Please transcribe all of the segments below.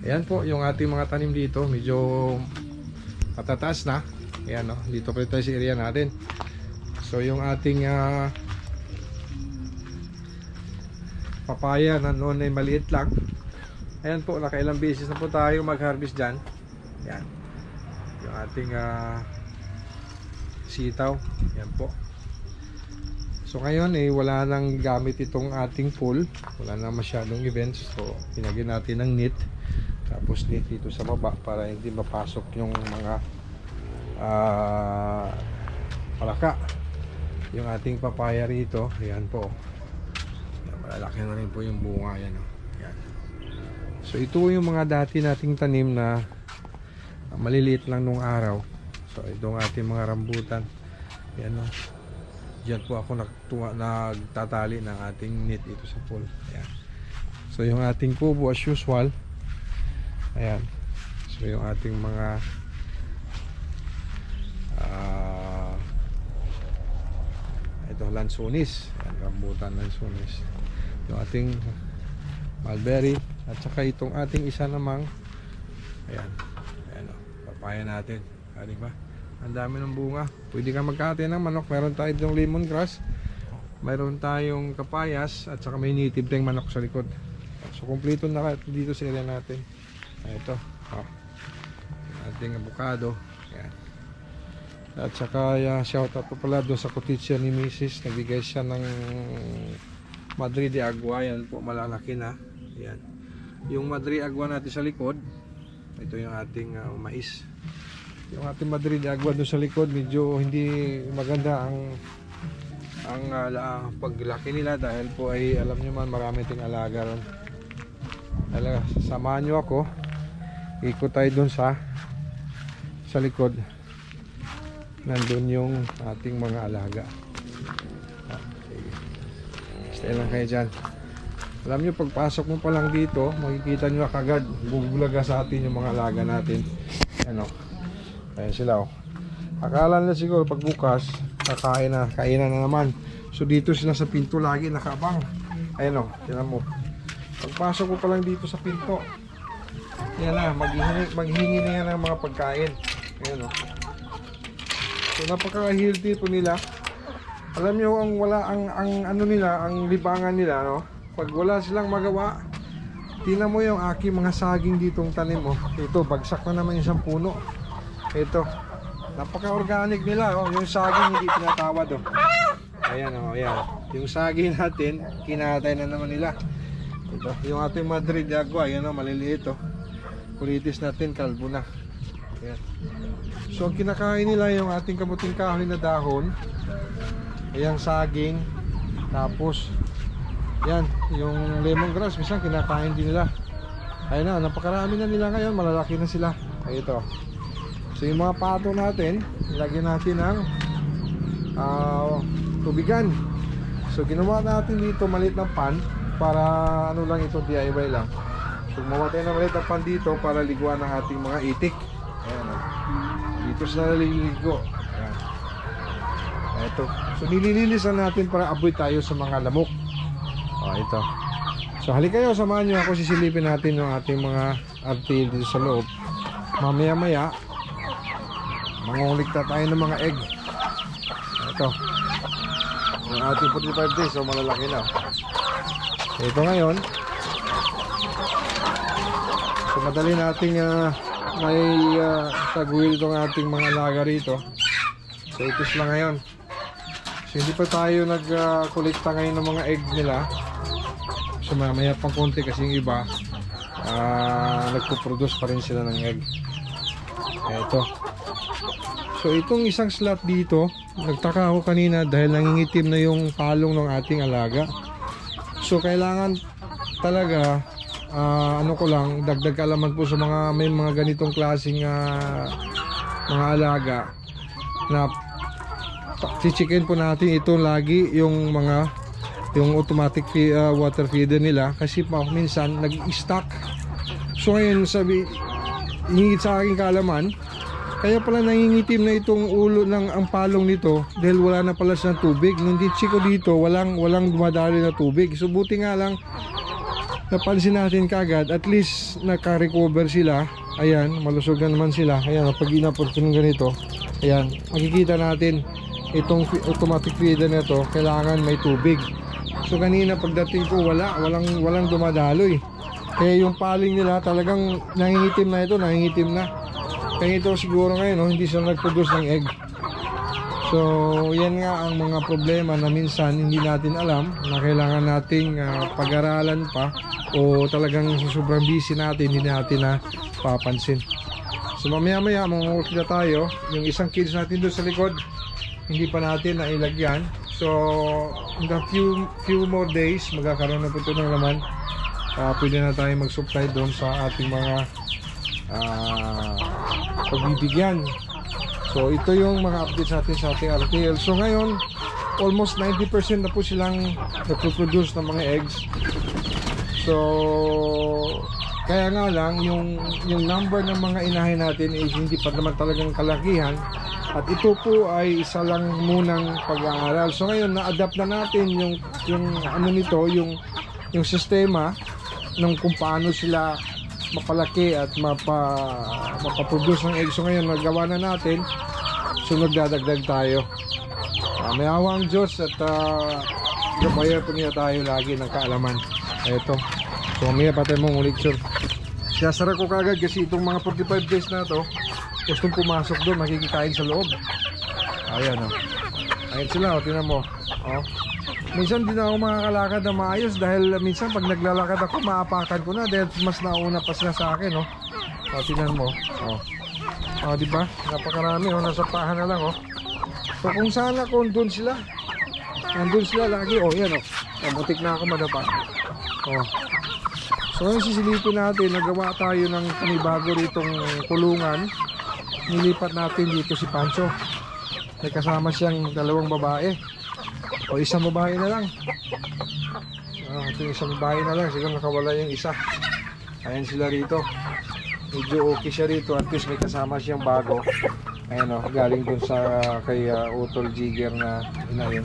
Ayan po yung ating mga tanim dito. Medyo patataas na. Ayan o. Dito pa tayo sa area natin. So yung ating ah, papaya na noon ay maliit lang. Ayan po, nakailang beses na po tayo mag-harvest dyan. Ayan. Yung ating ah, sitaw. Ayan po. So ngayon eh wala nang gamit itong ating pool. Wala na masyadong events. So pinagyan natin ng net. Tapos dito sa baba para hindi mapasok yung mga ah palaka. Yung ating papaya rito, ayan po. Malalaki na rin po yung bunga yan. Oh. Ayan. So ito yung mga dati nating tanim na maliliit lang nung araw. So itong ating mga rambutan. Ayan oh. Diyan po ako nagtuwa, nagtatali ng ating net ito sa pool. Ayan. So yung ating kubo as usual. Ayan. So yung ating mga ah ito lansonis. Ayan, rambutan lansonis. Yung ating mulberry at saka itong ating isa namang ayan. Ayan o. Papaya natin. Ah, di ba? Ang dami ng bunga. Pwede ka magkate ng manok. Meron tayo itong lemongrass. Mayroon tayong kapayas at saka may native tayong manok sa likod. So kompleto na dito sa area natin. Ah, Ito. Oh. Ating avocado. Yan. At saka uh, shout out pa pala doon sa kutitsa ni Mrs. Nagbigay siya ng Madrid de Agua. Yan po malalaki na. Yan. Yung Madrid Agua natin sa likod. Ito yung ating ah, mais yung ating Madrid Agua doon sa likod medyo hindi maganda ang ang uh, la- paglaki nila dahil po ay alam nyo man marami ting alaga ron talaga samahan nyo ako ikot tayo doon sa sa likod nandun yung ating mga alaga Ah, sige. stay lang kayo dyan alam nyo pagpasok mo pa lang dito makikita nyo kagad bubulaga sa atin yung mga alaga natin ano Ayan sila oh. Akala nila siguro pagbukas, kakain na, kainan na naman. So dito sila sa pinto lagi nakabang. Ayan oh, tinan mo. Pagpasok ko pa lang dito sa pinto. Yan na, maghihingi, maghihingi na yan ng mga pagkain. Ayan oh. So napaka-healthy po nila. Alam niyo ang wala ang ang ano nila, ang libangan nila no. Pag wala silang magawa, tingnan mo yung aking mga saging ditong tanim oh. Ito, bagsak na naman yung isang puno. Ito. Napaka-organic nila. Oh. Yung saging hindi tinatawad. Oh. Ayan, oh, ayan. Yung saging natin, kinatay na naman nila. Ito. Yung ating Madrid Agua, ayan oh, maliliit. Oh. Kulitis natin, kalbo na. Ayan. So, ang kinakain nila yung ating kamuting kahoy na dahon. Ayan, saging. Tapos, yan, yung lemongrass, minsan kinakain din nila. Ayun na, napakarami na nila ngayon, malalaki na sila. Ay, ito. So yung mga pato natin, ilagyan natin ng ah, tubigan. So ginawa natin dito maliit na pan para ano lang ito DIY lang. So gumawa tayo ng maliit pan dito para liguan ng ating mga itik. Ayan. oh. Dito sila naliligo. Ayan. Ito. So nililinis na natin para avoid tayo sa mga lamok. Oh, ito. So halika kayo, samahan nyo ako sisilipin natin yung ating mga artil dito sa loob. Mamaya maya, mangungulikta tayo ng mga egg. Ito. Yung ating 45 days, so malalaki na. Ito ngayon. So madali nating ah, may uh, tagwil itong ating mga alaga rito. So ito sila ngayon. So hindi pa tayo nag-kolekta ngayon ng mga egg nila. So mamaya pang konti kasi yung iba ah nagpo-produce pa rin sila ng egg. Ito. So itong isang slot dito, nagtaka ako kanina dahil nangingitim na yung palong ng ating alaga. So kailangan talaga ah, ano ko lang dagdag kalaman po sa mga may mga ganitong klaseng ah, mga alaga na chichikin po natin ito lagi yung mga yung automatic fe- ah, water feeder nila kasi pa minsan nag-stock so ngayon sabi hingit sa aking kalaman kaya pala nangingitim na itong ulo ng ang palong nito dahil wala na pala siyang tubig. Nung ditsi ko dito, walang walang dumadali na tubig. So buti nga lang napansin natin kagad, at least naka-recover sila. Ayan, malusog na naman sila. Ayan, pag ng ganito, ayan, makikita natin itong automatic feeder na to, kailangan may tubig. So kanina pagdating ko, wala, walang, walang dumadaloy. Kaya yung paling nila talagang nangingitim na ito, nangingitim na. Kaya ito siguro ngayon, no, hindi sila nag-produce ng egg. So, yan nga ang mga problema na minsan hindi natin alam na kailangan nating ah, pag-aralan pa o talagang sobrang busy natin hindi natin na papansin. So mamaya maya mga na tayo, yung isang kids natin doon sa likod, hindi pa natin nailagyan. So, in the few few more days, magkakaroon na po ito ng laman. Ah, pwede na tayo mag-supply doon sa ating mga ah, pagbibigyan. So ito yung mga updates natin sa ating RTL. So ngayon, almost 90% na po silang nagpo-produce ng mga eggs. So kaya nga lang yung yung number ng mga inahin natin is hindi pa naman talagang kalakihan at ito po ay isa lang munang pag-aaral. So ngayon na-adapt na natin yung yung ano nito, yung yung sistema ng kung paano sila mapalaki at mapa mapaproduce ng eggs. So ngayon nagawa na natin. So nagdadagdag tayo. Uh, may awa ang Diyos at uh, gabaya po niya tayo lagi ng kaalaman. Ito. So mamaya pa tayo mong lecture. Siyasara ko kagad kasi itong mga 45 days na to gustong pumasok doon, makikikain sa loob. Ayan o. Ayan sila o, tinan mo. O. Minsan di na ako makakalakad na maayos dahil minsan pag naglalakad ako, maapakan ko na dahil mas nauna pa sila sa akin, oh. O, tingnan mo. O. O, di ba? Napakarami, oh. Nasa pahan na lang, oh. So, kung saan ako, doon sila. Nandun sila lagi, oh. Yan, oh. O, mutik na ako madapa. O. So, ngayon sisilipin natin, nagawa tayo ng panibago ritong kulungan. Nilipat natin dito si Pancho. May kasama siyang dalawang babae. O isang babae na lang. Ah, ito yung isang babae na lang. Siguro nakawala yung isa. Ayan sila rito. Medyo okay siya rito. At least may kasama siyang bago. Ayan o. Galing dun sa kay uh, Utol Jigger na inayin.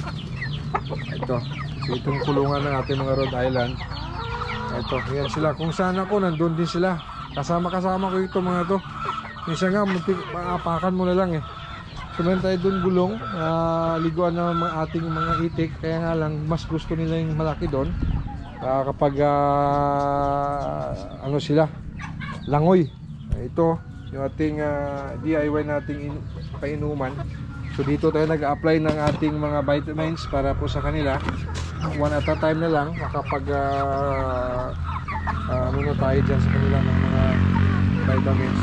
Ito. So itong kulungan ng ating mga Rhode Island. Ito. Ayan sila. Kung saan ako, nandun din sila. Kasama-kasama ko ito mga to. Minsan nga, maapakan mo na lang eh. So meron tayo doon gulong, ah, liguan ng mga ating mga itik. Kaya nga lang, mas gusto nila yung malaki doon. Ah, kapag ah, ano sila, langoy. Ito, yung ating ah, DIY nating in, painuman. So dito tayo nag-apply ng ating mga vitamins para po sa kanila. One at a time na lang, makapag ah, ah, ano na tayo dyan sa kanila ng mga vitamins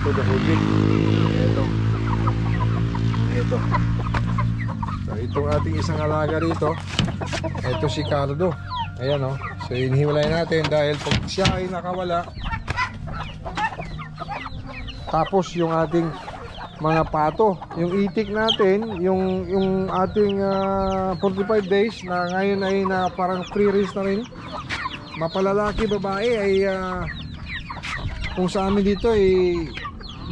to the whole week. Ito. Ito. So, itong ating isang alaga rito, ito si Cardo. Ayan o. So, inihiwalay natin dahil pag siya ay nakawala, tapos yung ating mga pato, yung itik natin, yung yung ating ah, 45 days na ngayon ay na parang free range na rin. Mapalalaki babae ay ah, kung sa amin dito ay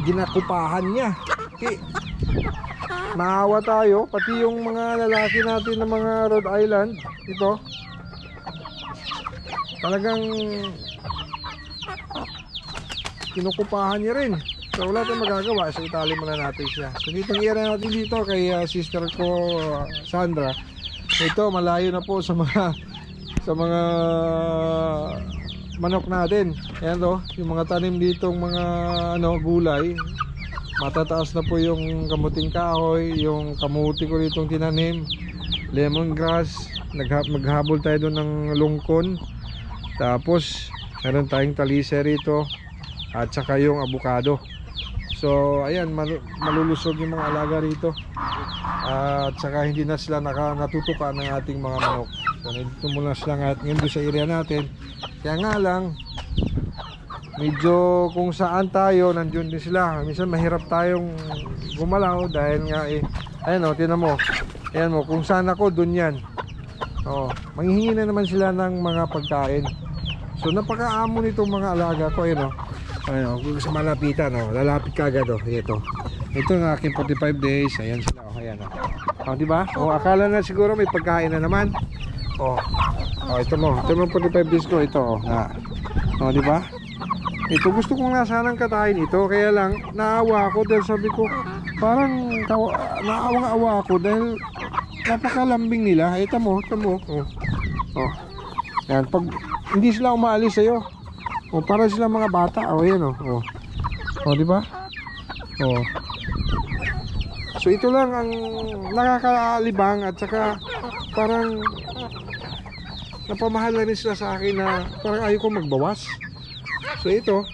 ginakupahan niya. Eh, Naawa tayo, pati yung mga lalaki natin ng mga Rhode Island, ito, talagang kinukupahan niya rin. So wala tayong magagawa, so itali muna natin siya. So dito area natin dito kay ah, sister ko ah, Sandra. Ito malayo na po sa mga sa mga manok natin. Ayan to, yung mga tanim ditong mga ano gulay, matataas na po yung kamuting kahoy, yung kamuti ko ditong tinanim, lemongrass, nagha- maghabol tayo doon ng lungkon. Tapos, meron tayong talise rito at saka yung abukado. So, ayan, mal- malulusog yung mga alaga rito. at saka hindi na sila naka, ng ating mga manok. So, nandito muna sila nga ngayon doon sa area natin. Kaya nga lang, medyo kung saan tayo, nandiyon din sila. Minsan mahirap tayong gumalaw dahil nga eh, ayan o, tinan mo. Ayan mo, kung saan ako, dun yan. Oh, manghihingi na naman sila ng mga pagkain. So napakaamo nitong mga alaga ko, ayun oh. Ayun oh, kung sa malapitan oh, lalapit ka agad oh, ito. Ito ang aking 45 days, ayan sila oh, ayan oh. Oh, di ba? Oh, akala na siguro may pagkain na naman. Oh. Oh, ito mo. Ito mo 45 days ko. Ito, oh. Na. Oh, di ba? Ito gusto kong nga sanang katayin ito. Kaya lang, naawa ako dahil sabi ko, parang kawa, naawang-awa ako dahil napakalambing nila. Ito mo, ito mo. Oh. Oh. Yan, pag hindi sila umaalis sa'yo. Oh, para sila mga bata. Oh, yan oh. Oh, oh di ba? Oh. So ito lang ang nakakalibang at saka parang napamahal na rin sila sa akin na parang ayaw ko magbawas. So ito,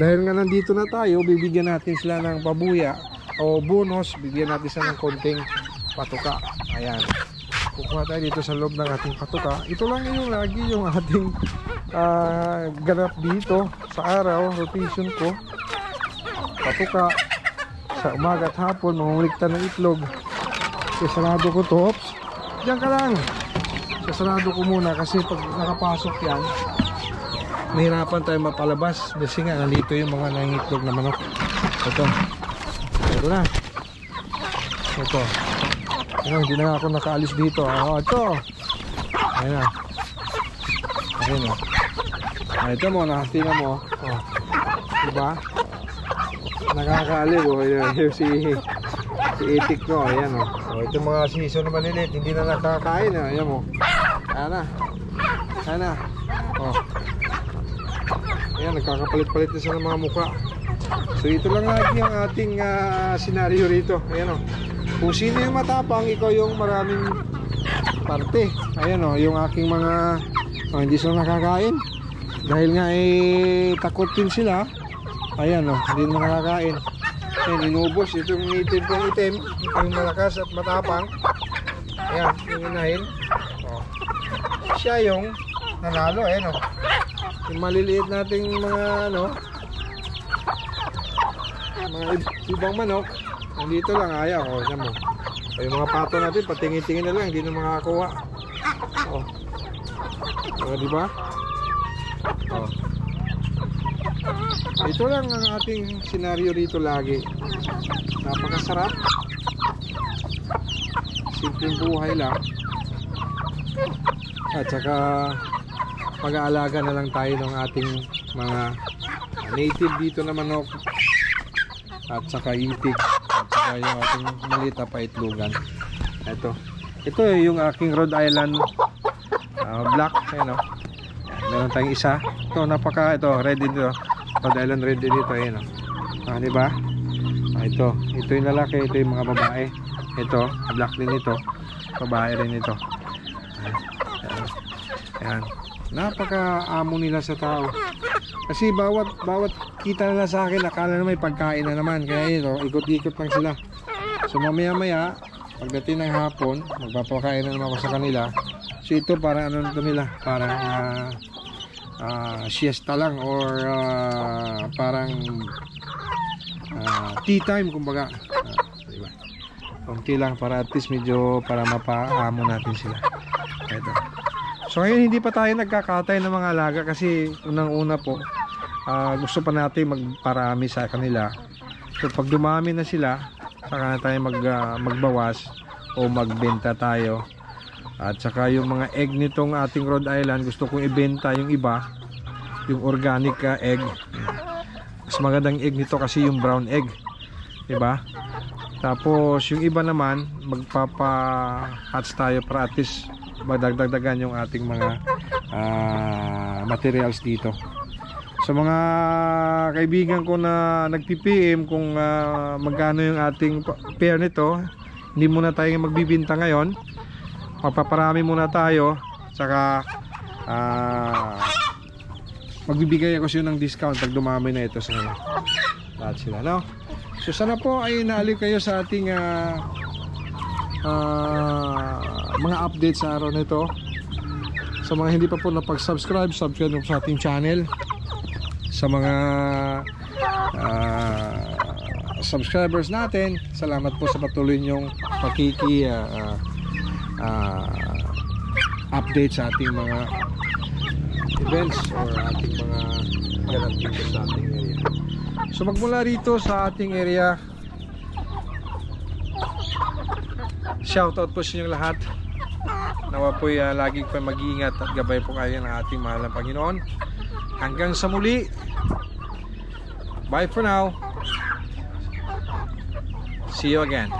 dahil nga nandito na tayo, bibigyan natin sila ng pabuya o bonus, bigyan natin sila ng konting patuka. Ayan. Kukuha tayo dito sa loob ng ating patuka. Ito lang yung lagi yung ating ah, ganap dito sa araw, rotation ko. Patuka sa umaga at hapon, mangungulikta ng itlog. Sasarado ko to. Oops. Diyan ka lang. Sasarado ko muna kasi pag nakapasok yan, mahirapan tayo mapalabas. Kasi nga, nandito yung mga nangitlog na manok. Ito. Ito na. Ito. Ano, hindi na ako nakaalis dito. Oh, ito. Ayan na. Ayan na. Ah, ito mo, nakastina mo. Oh. Diba? Nakakaaliw oh. Yung si si itik ko. Ayan oh. oh ito mga season na maliliit. Hindi na nakakain. Oh. Ayan mo. Ayan na. Ayan na. Oh. Ayan, nagkakapalit-palit na sila ng mga mukha. So ito lang lagi ang ating ah, senaryo rito. Ayan oh. Kung sino yung matapang, ikaw yung maraming parte. Ayan oh, yung aking mga oh, hindi sila nakakain. Dahil nga eh takot din sila. Ayan oh, hindi na nakakain. Ayan, inubos. Itong native kong itim. Itong malakas at matapang. Ayan, yung inahin. Oh. Siya yung nanalo. Ayan oh. Yung maliliit nating mga ano, mga ib- ibang manok. Nandito lang, ayaw. Oh, yan mo. O, yung mga pato natin, patingin-tingin na lang, hindi na makakakuha. Oh. O, di ba? Oh. Ito lang ang ating senaryo rito lagi. Napakasarap. Simpleng buhay lang. At saka mag-aalaga na lang tayo ng ating mga native dito na manok at saka itik at saka yung ating maliit na paitlugan ito ito yung aking Rhode Island ah, black ayun o meron tayong isa ito napaka ito ready dito Rhode Island ready dito ayun o ah, di ba? Ah, ito. Ito yung lalaki ito yung mga babae. Ito black din ito. Babae rin ito. Ayan, ayan. ayan napaka amo nila sa tao. Kasi bawat bawat kita nila sa akin akala na may pagkain na naman. Kaya ito ikot-ikot lang sila. So mamaya maya pagdating ng hapon magpapakain na naman ako sa kanila. So ito parang ano nito nila? Parang ah, ah, siesta lang or ah, parang ah, tea time kumbaga Ah, diba? konti lang para at least medyo para mapaamo natin sila ito So ngayon hindi pa tayo nagkakatay ng mga alaga kasi unang-una po ah, gusto pa natin magparami sa kanila. So pag dumami na sila, saka na tayo mag, ah, magbawas o magbenta tayo. At saka yung mga egg nitong ating Rhode Island, gusto kong ibenta yung iba, yung organic ah, egg. Mas magandang egg nito kasi yung brown egg. 'Di ba? Tapos yung iba naman magpapa-hatch tayo para at least madagdagdagan yung ating mga ah, materials dito. Sa mga kaibigan ko na nag-PPM kung ah, magkano yung ating pa- pair nito, hindi muna tayo magbibinta ngayon. Magpaparami muna tayo. Saka ah, magbibigay ako siya ng discount pag dumami na ito sa. Lahat sila, no? So sana po ay naaliw kayo sa ating ah, ah, mga updates sa araw na ito. Sa mga hindi pa po napag-subscribe, subscribe po sa ating channel. Sa mga ah, subscribers natin, salamat po sa patuloy niyong pakiki ah, ah, ah, update sa ating mga events or ating mga ganap dito sa ating area. So magmula rito sa ating area, shoutout po sa inyo lahat. Nawa po'y uh, lagi po mag-iingat at gabay po kayo ng ating mahal na Panginoon. Hanggang sa muli. Bye for now. See you again.